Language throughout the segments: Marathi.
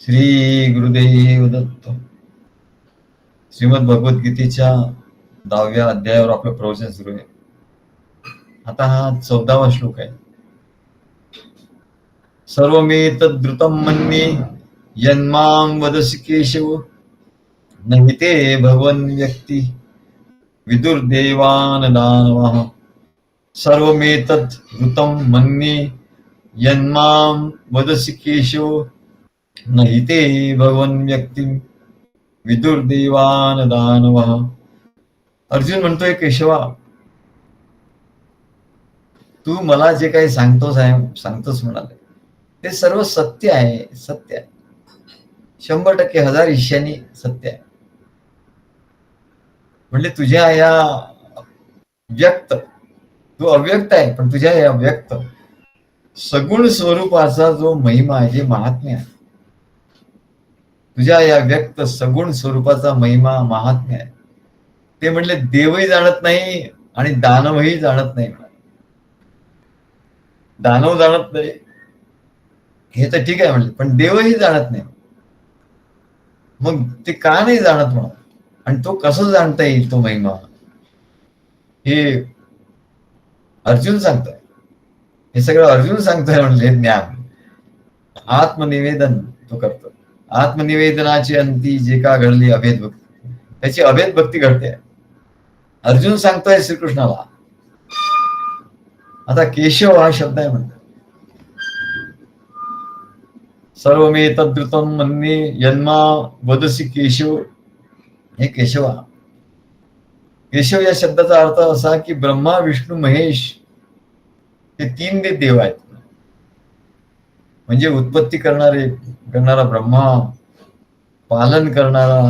श्री गुरुदेव दत्त. श्रीमद भगवद्गीतेच्या दहाव्या अध्यायावर आपलं प्रवचन सुरू आहे. आता हा चौदावा श्लोक आहे. सर्वमेतद्रुतं मन्ये यन्मां वदसि केशव नहि ते भगवन व्यक्ती विदुर्देवान दानवः सर्वमेतत् तद्रुतम मन्ये यन्मां वदसि केशव नहि ते भगवन् व्यक्ती विदुर्देवान दानव. अर्जुन म्हणतोय केशवा तू मला जे काही सांगतोस आहे सांगतोस म्हणाले. ते सर्व सत्य आहे सत्य आहे. शंभर टक्के हजार हिश्यानी सत्य आहे. म्हणजे तुझ्या या व्यक्त तू अव्यक्त आहे पण तुझ्या या व्यक्त सगुण स्वरूपाचा जो महिमा आहे जे महात्म्य आहे तुझ्या या व्यक्त सगुण स्वरूपाचा महिमा महात्म्य आहे. ते म्हणले देवही जाणत नाही आणि दानवही जाणत नाही. दानव जाणत नाही. हे तर ठीक आहे म्हणले पण देवही जाणत नाही. मग ते का नाही जाणत म्हणून? आणि तो कसं जाणता येईल तो महिमा? हे अर्जुन सांगतोय. हे सगळं अर्जुन सांगतोय म्हणले ज्ञान. आत्मनिवेदन तो करतो. आत्मनिवेदनाची अंती जे का घडली अभेद भक्ती. त्याची अभेद भक्ती घडते. अर्जुन सांगतोय श्रीकृष्णाला आता केशव हा शब्द आहे म्हणतात. सर्व मे तद्रुतम म्हणणे यन्मा वदसी केशव. हे केशवा. केशव या शब्दाचा अर्थ असा की ब्रह्मा विष्णू महेश हे तीन दे देव आहेत. म्हणजे उत्पत्ती करणारे करणारा ब्रह्मा पालन करणारा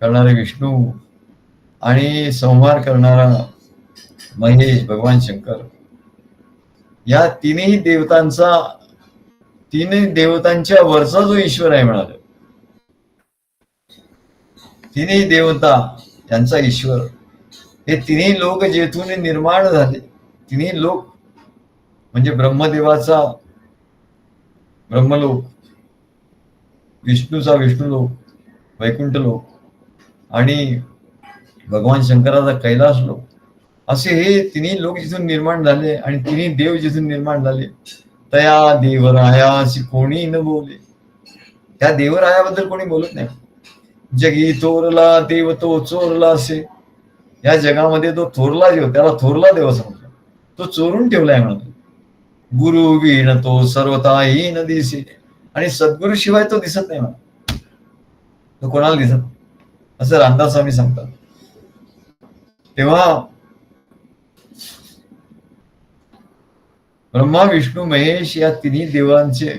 करणारे विष्णू आणि संहार करणारा महेश भगवान शंकर. या तिन्ही देवतांचा तिन्ही देवतांच्या वरचा जो ईश्वर आहे म्हणाले. तिन्ही देवता यांचा ईश्वर. हे तिन्ही लोक जेथून निर्माण झाले तिन्ही लोक म्हणजे ब्रह्मदेवाचा ब्रह्मलोक विष्णूचा विष्णू लोक वैकुंठ लोक आणि भगवान शंकराचा कैलास लोक असे हे तिन्ही लोक जिथून निर्माण झाले आणि तिन्ही देव जिथून निर्माण झाले तया देवरायाशी कोणी न बोले. त्या देवरायाबद्दल कोणी बोलत नाही. जगी थोरला देव तो चोरला असे या जगामध्ये तो थोरला देव त्याला थोरला देव समजला. तो चोरून ठेवलाय म्हणून. गुरु विण तो सर्वताही न दिसे. आणि सद्गुरु शिवाय तो दिसत नाही मला. तो कोणाला दिसत असं रामदास स्वामी सांगतात. तेव्हा ब्रह्मा विष्णू महेश या तिन्ही देवांचे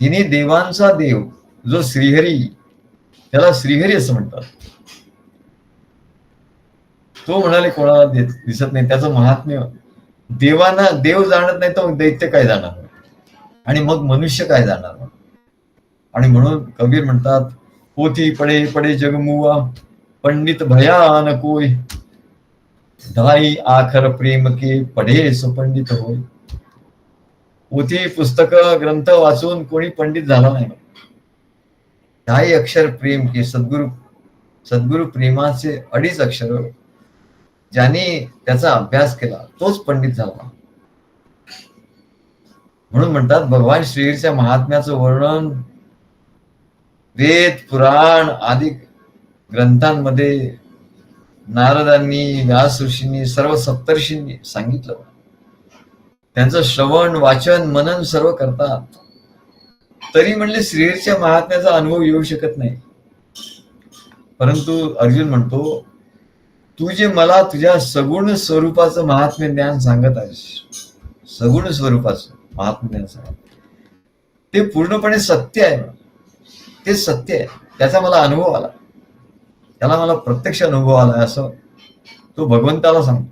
तिन्ही देवांचा देव जो श्रीहरी त्याला श्रीहरी असं म्हणतात. तो म्हणाले कोणाला दिसत नाही त्याचं महात्म्य देवांना देव जाणत नाही तर दैत्य काय जाणार? आणि मग मनुष्य काय जाणार? आणि म्हणून कबीर म्हणतात पोथी पडे पडे जगमुवा पंडित भयान कोय धाई आखर प्रेम के पढे सुपंडित होय पोथी पुस्तक ग्रंथ वाचून कोणी पंडित झाला नाही. ढाई अक्षर प्रेम के सद्गुरु सद्गुरु प्रेमाचे अडीच अक्षर ज्याने त्याचा अभ्यास केला तोच पंडित झाला. म्हणून म्हणतात भगवान श्रीच्या महात्म्याचं वर्णन वेद पुराण आदी ग्रंथांमध्ये नारदांनी व्यास ऋषींनी सर्व सप्तर्षींनी सांगितलं. त्यांचं श्रवण वाचन मनन सर्व करतात. तरी म्हणले श्रीच्या महात्म्याचा अनुभव येऊ शकत नाही. परंतु अर्जुन म्हणतो तू जे मला तुझ्या सगुण स्वरूपाचं महात्म्य ज्ञान सांगत आहेस सगुण स्वरूपाचं महात्म्य ज्ञान सांगत ते पूर्णपणे सत्य आहे. ते सत्य आहे. त्याचा मला अनुभव आला. त्याला मला प्रत्यक्ष अनुभव आला असं तो भगवंताला सांगतो.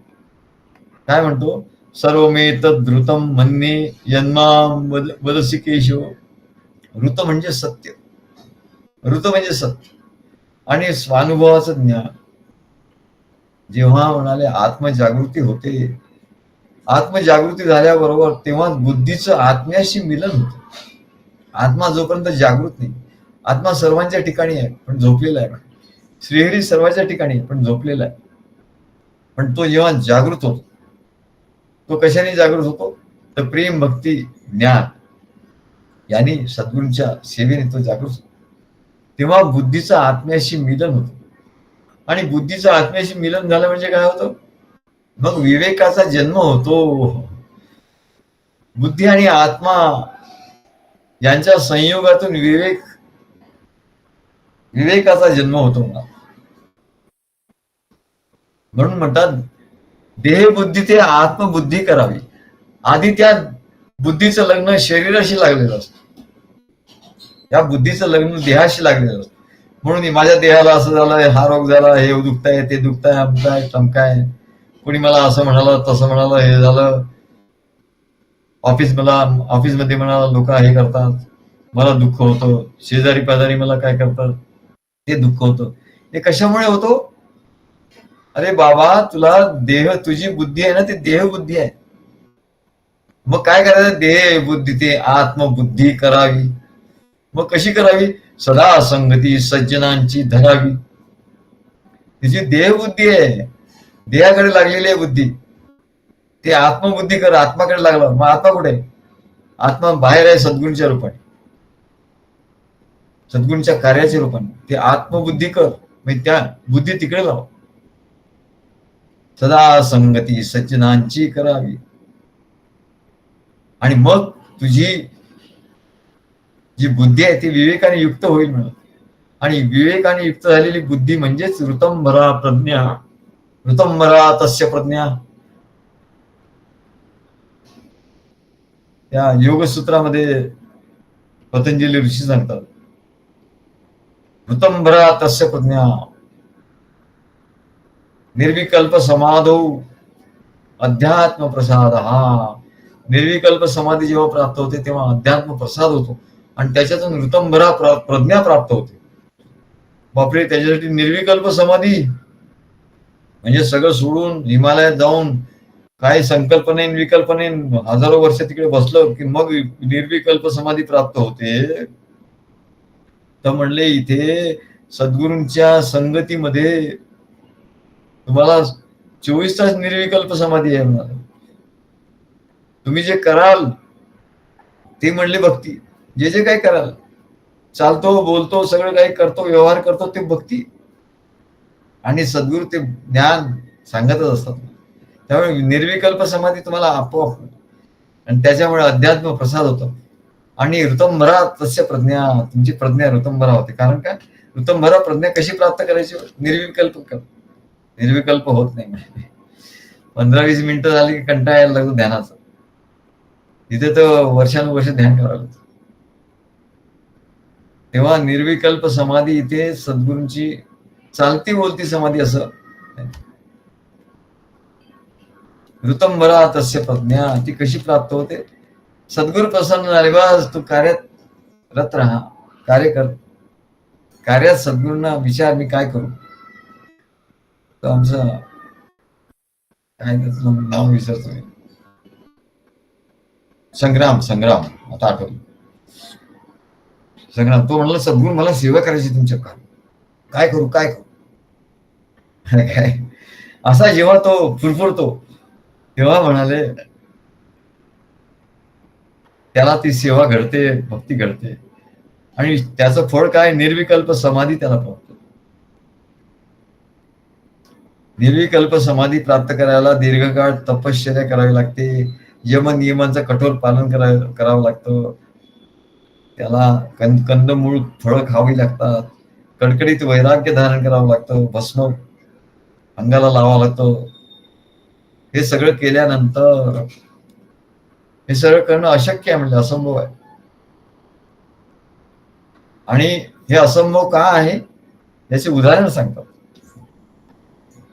काय म्हणतो? सर्व मे तद्रुतम म्हणणे यन्मा वदसी केशव ऋत म्हणजे सत्य. ऋत म्हणजे सत्य. आणि स्वानुभवाचं ज्ञान. जेव्हा म्हणाले आत्मजागृती होते. आत्मजागृती झाल्याबरोबर तेव्हा बुद्धीचं आत्म्याशी मिलन होतं. आत्मा जोपर्यंत जागृत नाही आत्मा सर्वांच्या ठिकाणी आहे पण झोपलेला आहे. श्रीहरी सर्वांच्या ठिकाणी आहे पण झोपलेला आहे. पण तो जेव्हा जागृत होतो तो कशाने जागृत होतो? तर प्रेम भक्ती ज्ञान. यांनी सद्गुरूंच्या सेवेने तो जागृत होतो. तेव्हा बुद्धीचं आत्म्याशी मिलन होतं. आणि बुद्धीचं आत्म्याशी मिलन झालं म्हणजे काय होतं? मग विवेकाचा जन्म होतो. बुद्धी आणि आत्मा यांच्या संयोगातून विवेक विवेकाचा जन्म होतो म्हणून म्हणतात देहबुद्धी ते आत्मबुद्धी करावी. आधी त्या बुद्धीचं लग्न शरीराशी लागलेलं असतं. या बुद्धीचं लग्न देहाशी लागलेलं असतं. म्हणून माझ्या देहाला असं झालं हा रोग झाला हे दुखताय ते दुखताय अपताय टमकाय कोणी मला असं म्हणालं तसं म्हणालं हे झालं. ऑफिस मला ऑफिसमध्ये मला लोक हे करतात. मला दुःख होतं. शेजारी पाजारी मला काय करतात? ते दुःख होतं. हे कशामुळे होतो? अरे बाबा तुला देह तुझी बुद्धी आहे ना ते देहबुद्धी आहे. मग काय करायचं? देह बुद्धी ते आत्मबुद्धी करावी. मग कशी करावी? सदा संगती सज्जनांची धरावी. तिची देहबुद्धी आहे. देहाकडे लागलेली आहे बुद्धी. ते आत्मबुद्धी कर आत्माकडे लागला. मग आत्मा कुठे आत्मा बाहेर आहे सद्गुणच्या रूपाने. सद्गुणच्या कार्याच्या रूपाने. ते आत्मबुद्धी कर. म्हणजे त्या बुद्धी तिकडे लाव. सदा संगती सज्जनांची करावी. आणि मग तुझी जी बुद्धी आहे ती विवेकाने युक्त होईल म्हणून. आणि विवेकाने युक्त झालेली बुद्धी म्हणजेच ऋतंभरा प्रज्ञा. ऋतंभरा तस्य प्रज्ञा. या योगसूत्रामध्ये पतंजली ऋषी सांगतात. ऋतंभरा तस्य प्रज्ञा. निर्विकल्प समाधो अध्यात्म प्रसाद हा निर्विकल्प समाधी जेव्हा प्राप्त होते तेव्हा अध्यात्म प्रसाद होतो. आणि त्याच्यातून ऋतंभरा प्रज्ञा प्राप्त होते. बापरे त्याच्यासाठी निर्विकल्प समाधी. म्हणजे सगळं सोडून हिमालयात जाऊन काही संकल्पने विकल्पने हजारो वर्ष तिकडे बसलं की मग निर्विकल्प समाधी प्राप्त होते. तर म्हणले इथे सद्गुरूंच्या संगतीमध्ये तुम्हाला चोवीस तास निर्विकल्प समाधी आहे तुम्ही जे कराल ते म्हणले भक्ती. जे जे काही कराल चालतो बोलतो सगळं काही करतो व्यवहार करतो ते भक्ती. आणि सद्गुरू ते ज्ञान सांगतच असतात. त्यामुळे निर्विकल्प समाधी तुम्हाला आपोआप आणि त्याच्यामुळे अध्यात्म प्रसाद होतो. आणि ऋतंभरा तस्य प्रज्ञा तुमची प्रज्ञा ऋतंभरा होते. कारण काय ऋतंभरा प्रज्ञा कशी प्राप्त करायची? निर्विकल्प कर. निर्विकल्प होत नाही. पंधरा वीस मिनिटं झाली की कंटाळा यायला लागतो ध्यानाचं. तिथे तर वर्षानुवर्ष ध्यान करावं लागतं. तेव्हा निर्विकल्प समाधी इथे सद्गुरूंची चालती बोलती समाधी असं. ऋतंबरा तस्य प्रज्ञा ती कशी प्राप्त होते? सद्गुरु प्रसन्न झाले बस तू कार्यात रत राहा कार्य कर. कार्यात सद्गुरूंना विचार मी काय करू? तर आमचं काय त्याचं नाव विसरतो संग्राम संग्राम आता आठवलं. संग्राम तो म्हणला सद्गुरू मला सेवा करायची तुमच्या काय काय करू काय करू? काय असा जेव्हा तो फुरफुरतो तेव्हा म्हणाले त्याला ती सेवा घडते भक्ती घडते. आणि त्याचं फळ काय? निर्विकल्प समाधी त्याला पावतो निर्विकल्प समाधी प्राप्त करायला दीर्घकाळ तपश्चर्या करावी लागते. यम नियमांचं कठोर पालन करावं करावं लागतं. त्याला कंद कंदमूळ फळं खावी लागतात. कडकडीत वैराग्य धारण करावं लागतं. भस्म अंगाला लावावं लागतं. हे सगळं केल्यानंतर हे सगळं करणं अशक्य आहे म्हणजे असंभव आहे. आणि हे असंभव का आहे? याचे उदाहरण सांगतात.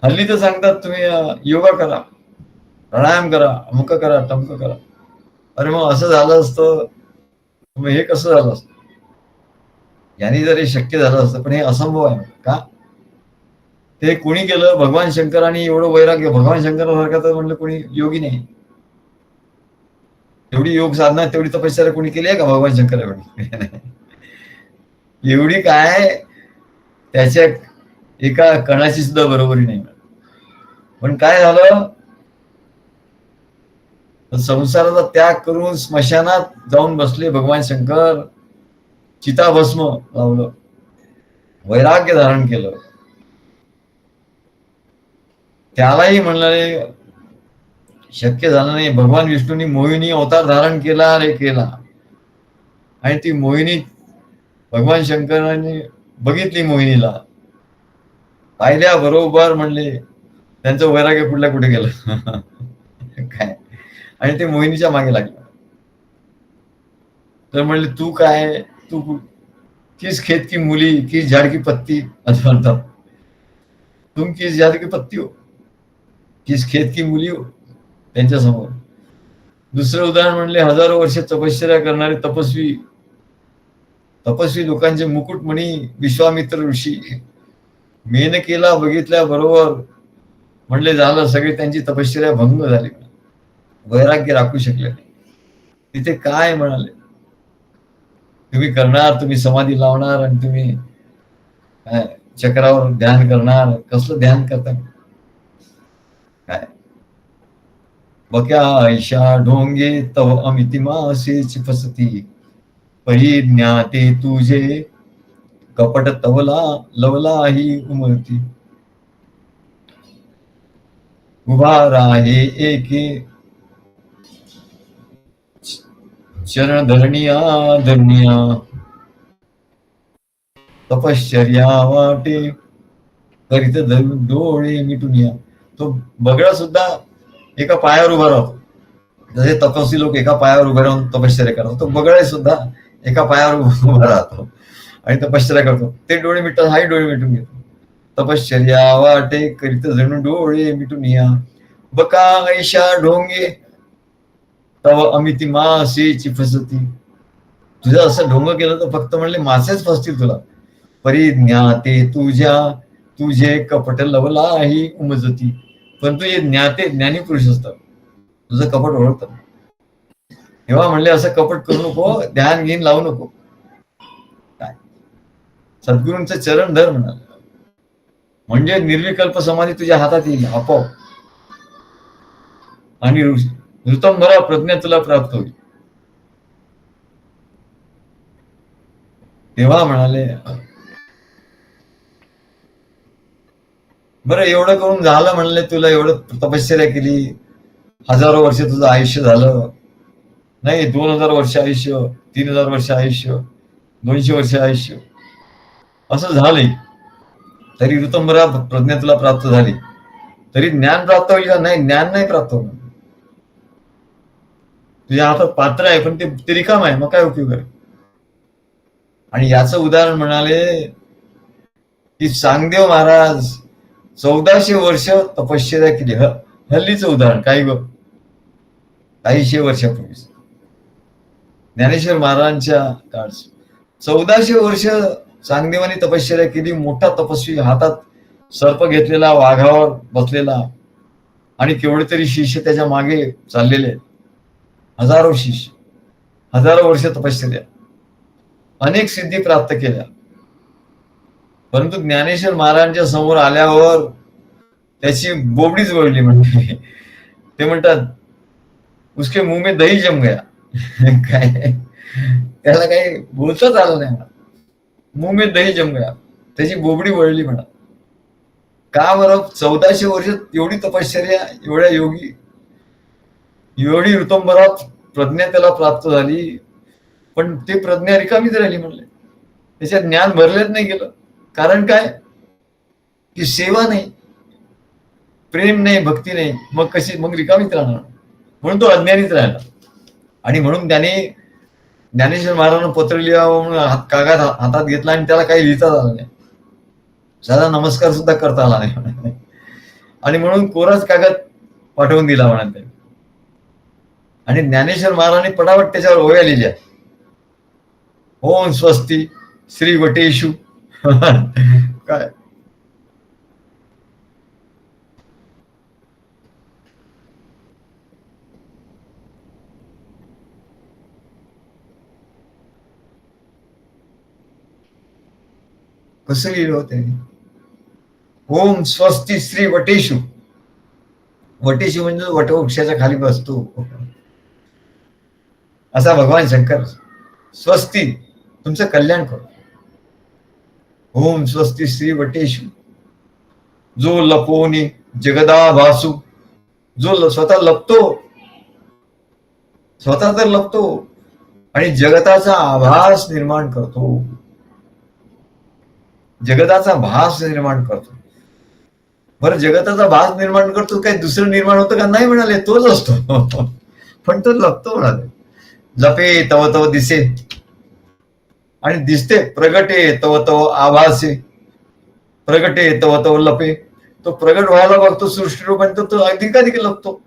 हल्ली तर सांगतात तुम्ही योगा करा. प्राणायाम करा अमुक करा टमक करा. अरे मग असं झालं असतं मग हे कसं झालं असतं? यांनी जर हे शक्य झालं असतं पण हे असंभव आहे का? ते कोणी केलं? भगवान शंकराने एवढं वैराग्य भगवान शंकरासारखं तर म्हणलं कोणी योगी नाही. एवढी योग साधना तेवढी तपश्चर्या कोणी केली आहे का भगवान शंकर एवढी काय? त्याच्या एका कणाची सुद्धा बरोबरी नाही. पण काय झालं? संसाराचा त्याग करून स्मशानात जाऊन बसले भगवान शंकर. चिताभस्म लावलं. वैराग्य धारण केलं. त्यालाही म्हणणारे शक्य झालं नाही. भगवान विष्णूंनी मोहिनी अवतार धारण केला रे केला. आणि ती मोहिनी भगवान शंकरांनी बघितली मोहिनीला. पाहिल्या बरोबर म्हणले त्यांचं वैराग्य कुठल्या कुठे गेलं? आणि ते मोहिनीच्या मागे लागलं. तर म्हणले तू काय तू किस खेत की मुली किस झाड की पत्ती असं म्हणतात. तुम किस झाड की पत्ती हो. किस खेत की मुली हो त्यांच्यासमोर. दुसरं उदाहरण म्हणले हजारो वर्ष तपश्चर्या करणारे तपस्वी तपस्वी लोकांचे मुकुटमणी विश्वामित्र ऋषी. मेनकेला बघितल्या बरोबर. म्हणले झालं सगळे त्यांची तपश्चर्या भंग झाली. वैराग्य राखू शकले नाही. तिथे काय म्हणाले? तुम्ही करणार तुम्ही समाधी लावणार आणि तुम्ही चक्रावर ध्यान करणार. कसलं ध्यान करता? काय? बक्या ऐशा ढोंगे तव अमितिमासेची फसती परिज्ञाते तुझे कपट तवला लवला ही उमरती. उभा राहे एके चरण धरणिया धरणिया तपश्चर्या वाटे करीत डोळे मिटून तो बगळा सुद्धा एका पायावर उभा राहतो. जसे तपस्वी लोक एका पायावर उभे राहून तपश्चर्या करतो तो बगळे सुद्धा एका पायावर उभा राहतो आणि तपश्चर्या करतो. ते डोळे मिटतात हाही डोळे मिटून घेतो. तपश्चर्या वाटे करीत जणू डोळे मिटून या बका ऐशा ढोंगे तव अमिती मासेची फसती तुझं असं ढोंग केलं तर फक्त म्हणले मासेच फसतील तुला. परिज्ञाते तुझ्या तुझे कपट लवलाही उमजती. पण तू हे ज्ञाते ज्ञानी पुरुष असतात तुझं कपट ओळखतात तेव्हा म्हणले असं कपट करू नको ध्यान घेऊन लावू नको. काय? सद्गुरूंचं चरण धर म्हणाल. म्हणजे निर्विकल्प समाधी तुझ्या हातात येईल आपोआप. आणि ऋतंभरा प्रज्ञा तुला प्राप्त होईल. तेव्हा म्हणाले बरं एवढं करून झालं म्हणले तुला एवढं तपश्चर्या केली हजारो वर्ष तुझं आयुष्य झालं. नाही दोन हजार वर्ष आयुष्य तीन हजार वर्ष आयुष्य दोनशे वर्ष आयुष्य. असं झालंय. तरी ऋतंबरा प्रज्ञा तुला प्राप्त झाली. तरी ज्ञान प्राप्त होईल का? नाही ज्ञान नाही प्राप्त होणार. तुझ्या हातात पात्र आहे पण ते रिकाम आहे मग काय उपयोग आहे? आणि याचं उदाहरण म्हणाले की सांगदेव महाराज चौदाशे वर्ष तपश्चर्या केली. हल्लीचं उदाहरण काही काहीशे वर्षापूर्वी ज्ञानेश्वर महाराजांच्या काळ चौदाशे वर्ष चांगदेवानी तपश्चर्या केली मोठा तपस्वी हातात सर्प घेतलेला वाघावर बसलेला आणि केवढे तरी शिष्य त्याच्यामागे चाललेले. हजारो शिष्य हजारो वर्ष तपश्चर्या अनेक सिद्धी प्राप्त केल्या. परंतु ज्ञानेश्वर महाराजांच्या समोर आल्यावर त्याची बोबडीच वळली म्हणजे. ते म्हणतात उसके मुंह में दही जम गया. काय? त्याला काही बोलताच आलं नाही मुंह में दही जम गया. त्याची बोबडी वळली म्हणा. का बरं? चौदाशे वर्ष एवढी तपश्चर्या एवढ्या योगी एवढी ऋतंबरात प्रज्ञा त्याला प्राप्त झाली पण ते प्रज्ञा रिकामीच राहिली म्हणले. त्याच्यात ज्ञान भरलेच नाही गेलं. कारण काय? की सेवा नाही प्रेम नाही भक्ती नाही मग कशी? मग रिकामीच राहणार. म्हणून तो अज्ञानीच राहिला. आणि म्हणून त्याने ज्ञानेश्वर महाराजांना पत्र लिहावं म्हणून हात कागद हातात घेतला आणि त्याला काही लिहिता आलं नाही. साधा नमस्कार सुद्धा करता आला नाही. आणि म्हणून कोराच कागद पाठवून दिला म्हणा आणि ज्ञानेश्वर महाराजांनी पटापट त्याच्यावर ओव्या लिहिल्या. ओम स्वस्ती श्री वटेशू काय? कसं लिहिलं हो त्याने? ओम स्वस्ती श्री वटेशू वटेशू म्हणजे वटवृक्षाच्या खाली बसतो. असा भगवान शंकर स्वस्ती तुमचं कल्याण करतो ओम स्वस्ती श्री वटेशू. जो लपोनी जगदा भासू जो स्वतः लपतो स्वतः तर लपतो आणि जगताचा आभास निर्माण करतो. जगताचा भास निर्माण करतो. बरं जगताचा भास निर्माण करतो काही दुसरं निर्माण होतं का? नाही म्हणाले तोच असतो. पण तो लपतो म्हणाले. जपे तव तव दिसे. आणि दिसते प्रगटे तव तव आभासे. प्रगटे तव तव लपे. तो प्रगट व्हायला बघतो सृष्टी रूपाने तर तो अधिकाधिक लपतो?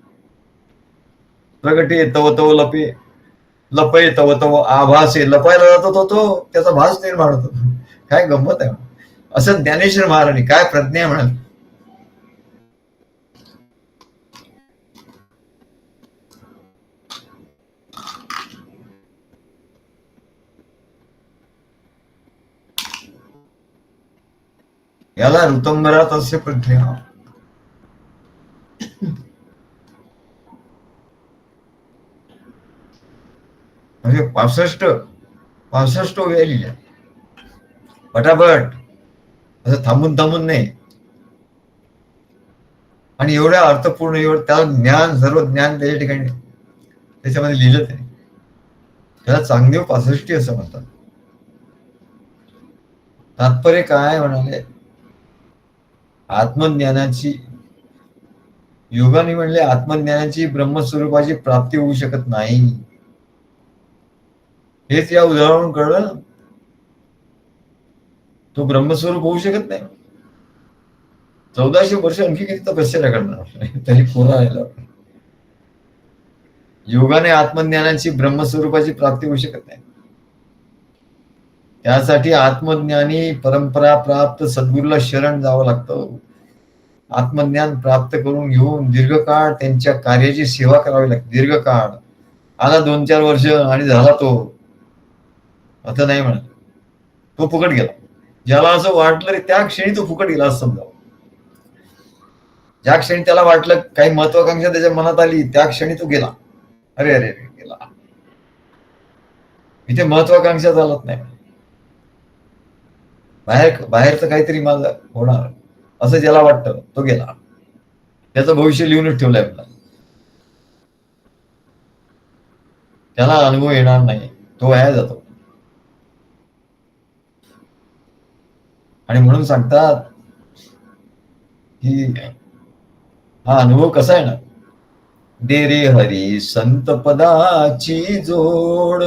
प्रगटे तव तव लपे. लपे तव तव आभासे. लपायला जातो तो तो त्याचा भास निर्माण होतो. काय गंमत आहे. असं ज्ञानेश्वर महाराणी काय प्रज्ञा आहे म्हणाल. याला ऋतंबरात असे प्रज्ञा म्हणजे पासष्ट पासष्ट वेळ लिहिल्या. पटापट. असं थांबून थांबून नाही. आणि एवढ्या अर्थपूर्ण एवढं त्याला ज्ञान सर्व ज्ञान त्याच्या ठिकाणी त्याच्यामध्ये लिहिलं ते त्याला चांगदेव पासष्टी असं म्हणतात. तात्पर्य काय म्हणाले? आत्मज्ञानाची योगाने म्हणले आत्मज्ञानाची ब्रह्मस्वरूपाची प्राप्ती होऊ शकत नाही. हेच या उदाहरण कळलं. तो ब्रह्मस्वरूप होऊ शकत नाही. चौदाशे वर्ष आणखी किती तपश्चर्या करणार. तरी पुन्हा यायला योगाने आत्मज्ञानाची ब्रह्मस्वरूपाची प्राप्ती होऊ शकत नाही. त्यासाठी आत्मज्ञानी परंपरा प्राप्त सद्गुरूला शरण जावं लागतं. आत्मज्ञान प्राप्त करून घेऊन दीर्घकाळ त्यांच्या कार्याची सेवा करावी लागते. दीर्घकाळ. आला दोन चार वर्ष आणि झाला तो. आता नाही म्हणा तो फुकट गेला. ज्याला असं वाटलं रे त्या क्षणी तो फुकट गेला असं समजा ज्या क्षणी त्याला वाटलं काही महत्वाकांक्षा त्याच्या मनात आली त्या क्षणी तो गेला. अरे अरे अरे गेला. इथे महत्वाकांक्षा चालत नाही. बाहेर बाहेरचं काहीतरी माझं होणार. असं ज्याला वाटतं तो गेला. त्याचं भविष्य लिहूनच ठेवलंय आपला. त्याला अनुभव येणार नाही तो वाया जातो. आणि म्हणून सांगतात की हा अनुभव कसा आहे ना दे रे हरी संत पदाची जोड.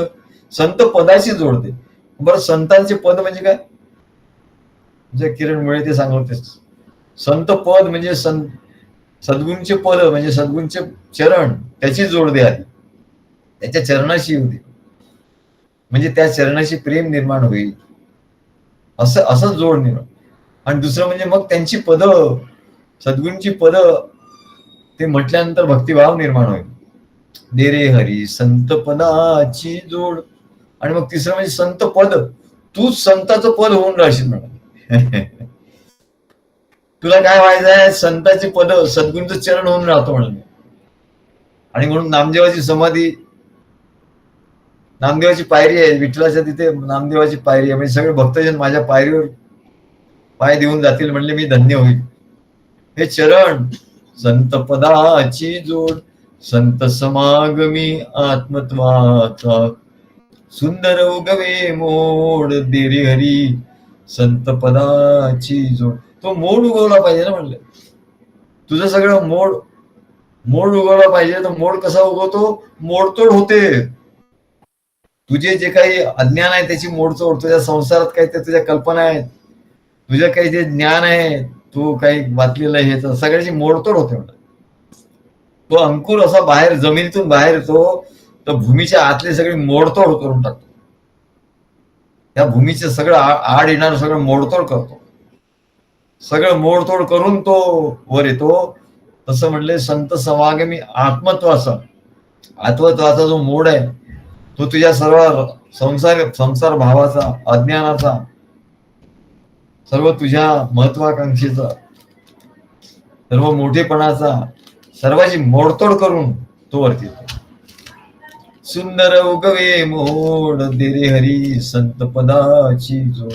संत पदाची जोड दे बरं संतांचे पद म्हणजे काय? जे किरण मुळे ते सांगत होते संत पद म्हणजे संत सद्गुणचे पद म्हणजे सद्गुणचे चरण त्याची जोड दे आधी त्याच्या चरणाशी येऊ दे. म्हणजे त्या चरणाशी प्रेम निर्माण होईल. असं असं जोड निर्माण. आणि दुसरं म्हणजे मग त्यांची पद सद्गुणची पद ते म्हटल्यानंतर भक्तिभाव निर्माण होईल. दे रे हरी संत पदाची जोड. आणि मग तिसरं म्हणजे संत पद. तूच संताचं पद होऊन राहशील म्हणा तुला काय व्हायचंय? संताची पद सद्गुणचं चरण होऊन राहतो म्हणून आणि म्हणून नामदेवाची समाधी नामदेवाची पायरी आहे. विठ्ठलाच्या तिथे नामदेवाची पायरी आहे. म्हणजे सगळे भक्तजन माझ्या पायरीवर पाय देऊन जातील म्हणले मी धन्य होईल. हे चरण संत पदाची जोड संत समागमी आत्मत्वाचा. सुंदर उगवे मोड देरी हरी संत पदाची जोड. तो मोड उगवला पाहिजे ना म्हणलं. तुझं सगळं मोड मोड उगवला पाहिजे तर मोड कसा उगवतो? मोडतोड होते. तुझे जे काही अज्ञान आहे त्याची मोडतोड तुझ्या संसारात काही ते तुझ्या कल्पना आहेत. तुझं काही जे ज्ञान आहे तू काही वाचलेलं आहे हे तर सगळ्याची मोडतोड होते म्हणतात तो अंकुर असा बाहेर जमिनीतून बाहेर येतो तर भूमीच्या आतले सगळे मोडतोड करून टाकतो. त्या भूमीचे सगळं आड येणार सगळं मोडतोड करतो. सगळं मोडतोड करून तो वर येतो. तसं म्हणले संत समागमी आत्मत्वाचा. आत्मत्वाचा जो मोड आहे तो तुझ्या सर्व संसार संसार भावाचा अज्ञानाचा सर्व तुझ्या महत्वाकांक्षेचा सर्व मोठेपणाचा सर्वाची मोडतोड करून तो वरती येतो. सुंदर उगवे मोड देरे हरी संत पदाची जोड.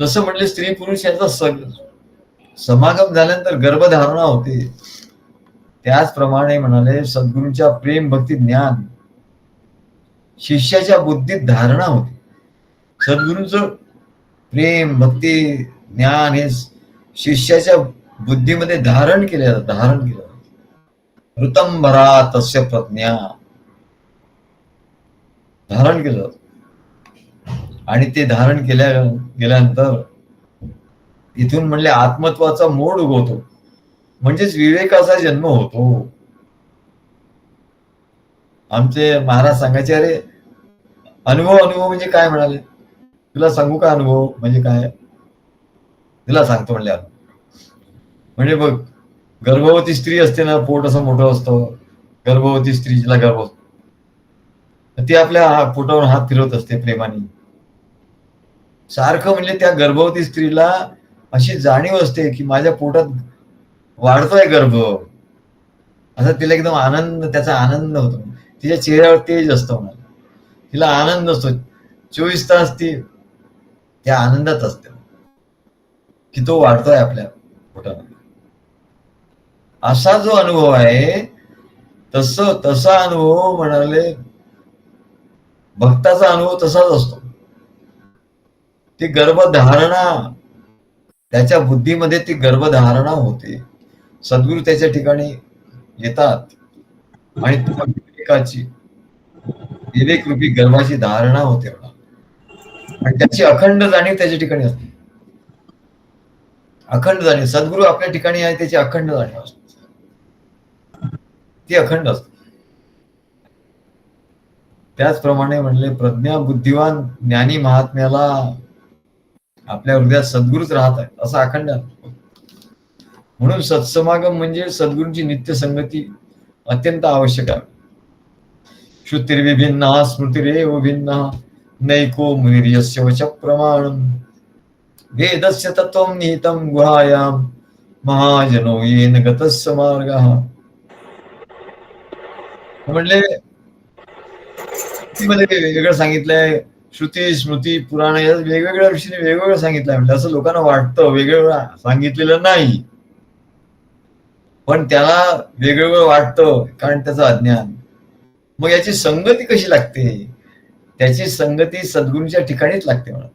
तसं म्हणले स्त्री पुरुष यांचा सग समागम झाल्यानंतर गर्भधारणा होते. त्याचप्रमाणे म्हणाले सद्गुरूंच्या प्रेम भक्ती ज्ञान शिष्याच्या बुद्धीत धारणा होते. सद्गुरूंच प्रेम भक्ती ज्ञान हे शिष्याच्या बुद्धीमध्ये धारण केले जात धारण केलं. ऋतंभरा तस्य प्रज्ञा. धारण केलं आणि ते धारण केल्या गेल्यानंतर इथून म्हणले आत्मत्वाचा मोड उगवतो. म्हणजेच विवेकाचा जन्म होतो. आमचे महाराज सांगायचे अरे अनुभव अनुभव म्हणजे काय म्हणाले? तुला सांगू का अनुभव म्हणजे काय? तुला सांगतो म्हणले म्हणजे बघ गर्भवती स्त्री असते ना पोट असं मोठं असतं. गर्भवती स्त्रीला गर्भ ती आपल्या पोटावर हात फिरवत असते प्रेमाने. सारखं म्हणजे त्या गर्भवती स्त्रीला अशी जाणीव असते की माझ्या पोटात वाढतोय गर्भ. असा तिला एकदम आनंद त्याचा आनंद होतो. तिच्या चेहऱ्यावर तेज असतो मला तिला आनंद असतो चोवीस तास ती त्या आनंदात असते. की तो वाढतोय आपल्या पोटामध्ये. असा जो अनुभव आहे तस तसा अनुभव म्हणाले भक्ताचा अनुभव तसाच असतो. ती गर्भधारणा त्याच्या बुद्धीमध्ये ती गर्भधारणा होते. सद्गुरू त्याच्या ठिकाणी येतात. आणि विवेकाची विवेक रूपी गर्भाची धारणा होते आणि त्याची अखंड जाणीव त्याच्या ठिकाणी असते. अखंड जाणीव. सद्गुरू आपल्या ठिकाणी आहे त्याची अखंड जाणीव असते. ती अखंड असते. त्याचप्रमाणे म्हणले प्रज्ञा बुद्धिवान ज्ञानी महात्म्याला आपल्या हृदयात सद्गुरूच राहत आहे असं अखंड म्हणून सत्समागम म्हणजे सद्गुरूंची नित्य संगती अत्यंत आवश्यक आहे. श्रुतिर्विभिन्ना स्मृतिरेव भिन्न नैको मुनिर्यस्य वच प्रमाण वेदस्य तत्वं निहितं गुहायां महाजनो येन गतस्य मार्गः म्हणले मध्ये वेगवेगळं सांगितलंय. श्रुती स्मृती पुराण या वेगवेगळ्या विषयी वेगवेगळं सांगितलंय. म्हणजे असं लोकांना वाटतं वेगवेगळं सांगितलेलं नाही. पण त्याला वेगवेगळं वाटतं कारण त्याचं अज्ञान. मग याची संगती कशी लागते? त्याची संगती सद्गुरूंच्या ठिकाणीच लागते मला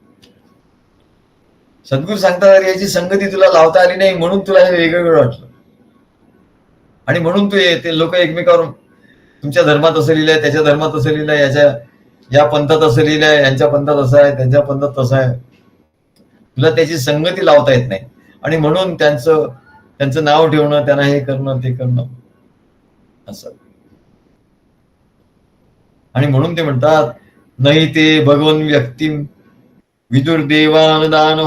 सद्गुरू सांगतात याची संगती तुला लावता आली नाही म्हणून तुला हे वेगवेगळं वाटलं. आणि म्हणून तू ते लोक एकमेकावर तुमच्या धर्मात असं लिहिलंय त्याच्या धर्मात असं लिहिलंय याच्या या पंथात असं लिहिलंय यांच्या पंथात असं आहे त्यांच्या पंथात तसं आहे. तुला त्याची संगती लावता येत नाही. आणि म्हणून त्यांचं त्यांचं नाव ठेवणं त्यांना हे करणं ते करणं. असं. आणि म्हणून ते म्हणतात नाही ते भगवन व्यक्ती विदुर देवानुदान.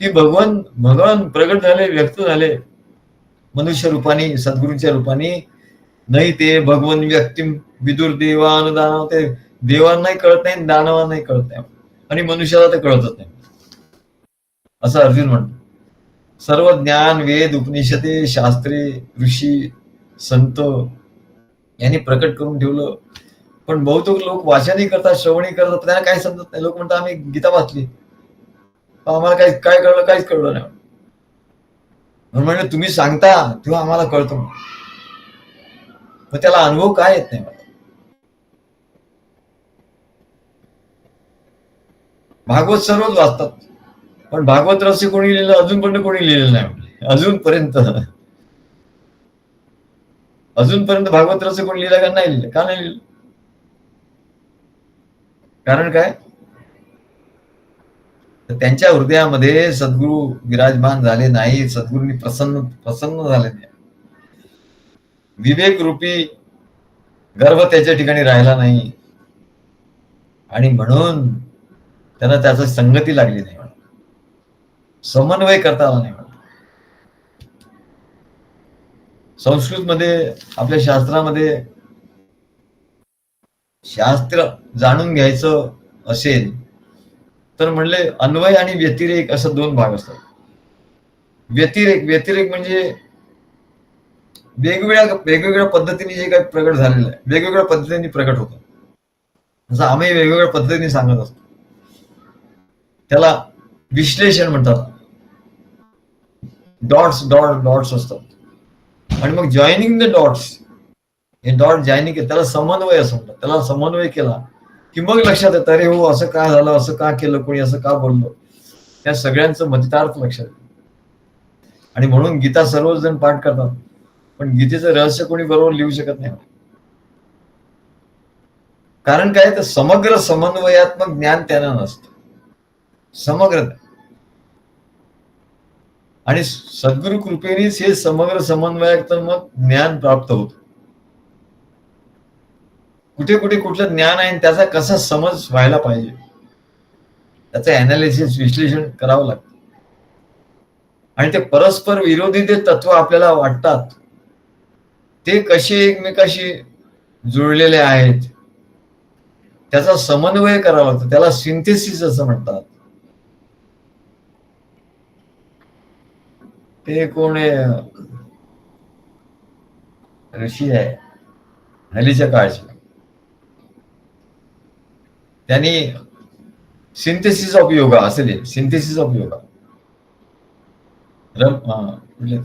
ती भगवान भगवान प्रगट झाले व्यक्त झाले. मनुष्य रूपाने सद्गुरूंच्या रूपाने नाही ते भगवन व्यक्ती विदुर देवान दानव ते देवांनाही कळत नाही दानवांनाही कळत नाही. आणि मनुष्याला ते कळतच नाही. असं अर्जुन म्हणतो. सर्व ज्ञान वेद उपनिषदे शास्त्रे ऋषी संत यांनी प्रकट करून ठेवलं. पण बहुतेक लोक वाचनही करतात श्रवणही करतात त्यांना काही समजत नाही. लोक म्हणतात आम्ही गीता वाचली. आम्हाला काही काय कळलं काहीच कळलं नाही. म्हणून म्हणजे तुम्ही सांगता तेव्हा आम्हाला कळतो. मग त्याला अनुभव काय येत नाही मला? भागवत सर्वच वाचतात. पण भागवत रहस्य कोणी लिहिलं अजूनपर्यंत कोणी लिहिलेलं नाही अजूनपर्यंत. अजूनपर्यंत भागवत रहस्य कोणी लिहिलं का नाही लिहिलं? का नाही लिहिलं? कारण काय? त्यांच्या हृदयामध्ये सद्गुरू विराजमान झाले नाही सद्गुरूंनी प्रसन्न प्रसन्न झाले नाही विवेक रूपी गर्व त्याच्या ठिकाणी राहिला नाही. आणि म्हणून त्यांना त्याचा संगती लागली नाही समन्वय करता आला नाही संस्कृत मध्ये आपल्या शास्त्रामध्ये शास्त्र जाणून घ्यायचं असेल तर म्हणले अन्वय आणि व्यतिरेक असं दोन भाग असतात. व्यतिरेक व्यतिरेक म्हणजे वेगवेगळ्या वेगवेगळ्या पद्धतीने जे काही प्रकट झालेलं आहे वेगवेगळ्या पद्धतीने प्रकट होतं. जसं आम्ही वेगवेगळ्या पद्धतीने सांगत असतो. त्याला विश्लेषण म्हणतात. डॉट्स डॉट डॉट्स असतात. आणि मग जॉईनिंग द डॉट्स हे डॉट जॉईनिंग त्याला समन्वय असं म्हणतात. त्याला समन्वय केला की मग लक्षात येतं अरे हो असं का झालं असं का केलं कोणी असं का बोललो? त्या सगळ्यांचं मतितार्थ लक्षात येतं. आणि म्हणून गीता सर्वजण पाठ करतात. पण गीतेचं रहस्य कोणी बरोबर लिहू शकत नाही. कारण काय तर समग्र समन्वयात्मक ज्ञान त्यांना नसतं. समग्र. आणि सद्गुरु कृपेनेच हे समग्र समन्वयात्मक ज्ञान प्राप्त होत. कुठे कुठे कुठलं ज्ञान आहे आणि त्याचा कसा समज व्हायला पाहिजे? त्याचं अनालिसिस विश्लेषण करावं लागतं. आणि ते परस्पर विरोधी ते तत्व आपल्याला वाटतात ते कसे एकमेकाशी जुळलेले आहेत त्याचा समन्वय करावा लागतो त्याला सिंथेसिस असं म्हणतात. ते कोण आहे? ऋषी आहे हल्लीच्या काळचे. त्यांनी सिंथेसिस ऑफ योगा असे सिंथेसिस ऑफ योगा रम कुठले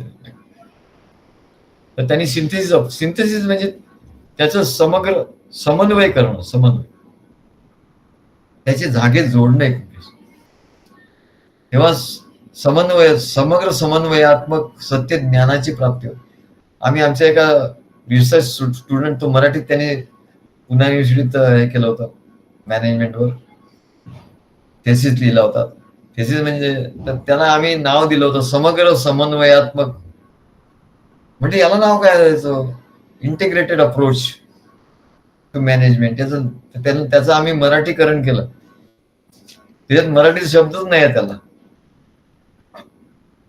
तर त्यांनी सिंथेसिस ऑफ सिंथेसिस म्हणजे त्याचं समग्र समन्वय करणं समन्वय. त्याचे धागे जोडणं तेव्हा समन्वय समग्र समन्वयात्मक सत्य ज्ञानाची प्राप्ती होते. आम्ही आमच्या एका रिसर्च स्टुडंट तो मराठीत त्याने पुन्हा युनिव्हर्सिटीत हे केलं होतं मॅनेजमेंटवर थेसिस लिहिला होता. थेसिस म्हणजे तर त्याला आम्ही नाव दिलं होतं समग्र समन्वयात्मक म्हणजे याला नाव काय द्यायचं इंटिग्रेटेड अप्रोच टू मॅनेजमेंट त्याचं त्याचं आम्ही मराठीकरण केलं. त्याच्यात मराठीत शब्दच नाही आहे त्याला.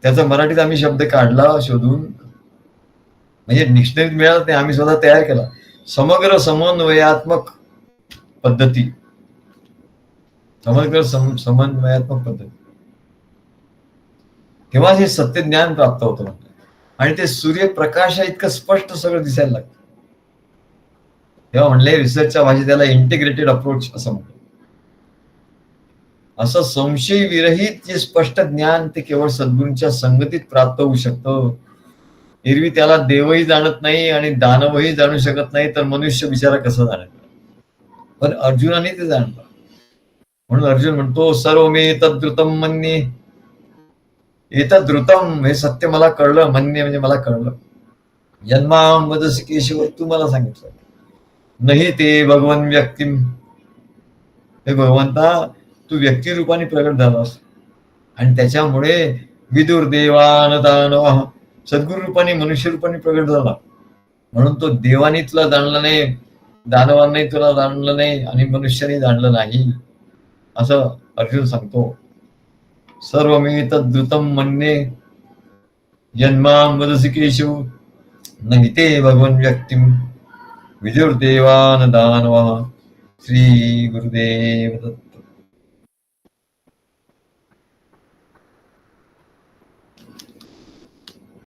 त्याचा मराठीत आम्ही शब्द काढला शोधून. म्हणजे डिक्शनरीत मिळाला नाही आम्ही स्वतः तयार केला. समग्र समन्वयात्मक पद्धती. समग्र सम समन्वयात्मक पद्धती. तेव्हा हे सत्य ज्ञान प्राप्त होतं. आणि ते सूर्यप्रकाशा इतकं स्पष्ट सगळं दिसायला लागतं. तेव्हा म्हणले रिसर्चच्या भाषेत त्याला इंटिग्रेटेड अप्रोच असं म्हणतो असं संशय विरहित जे स्पष्ट ज्ञान ते केवळ सद्गुरूंच्या संगतीत प्राप्त होऊ शकतं. एरवी त्याला देवही जाणत नाही आणि दानवही जाणू शकत नाही तर मनुष्य बिचारा कसा जाणार पण अर्जुनाने ते जाणलं. म्हणून अर्जुन म्हणतो सर्व मी तद्रुतम मन्ये येतात द्रुतम हे सत्य मला कळलं म्हणणे म्हणजे मला कळलं. जन्माम वदसी केशव तू मला सांगितलं. नाही ते भगवान व्यक्ती हे भगवंता तू व्यक्तिरूपाने प्रकट प्रगट झालास. आणि त्याच्यामुळे विदुर देवान दानव सद्गुरु रूपाने मनुष्य रूपाने प्रगट झाला. म्हणून तो देवानी तुला जाणला नाही दानवांनाही तुला जाणलं नाही आणि मनुष्याने जाणलं नाही. असं अर्जुन सांगतो. सर्व मी तद्रुतम म्हणणे जन्माम वदसी केशव नाही ते भगवन व्यक्तिम विदुर्देवान दानवा श्री गुरुदेव दत्त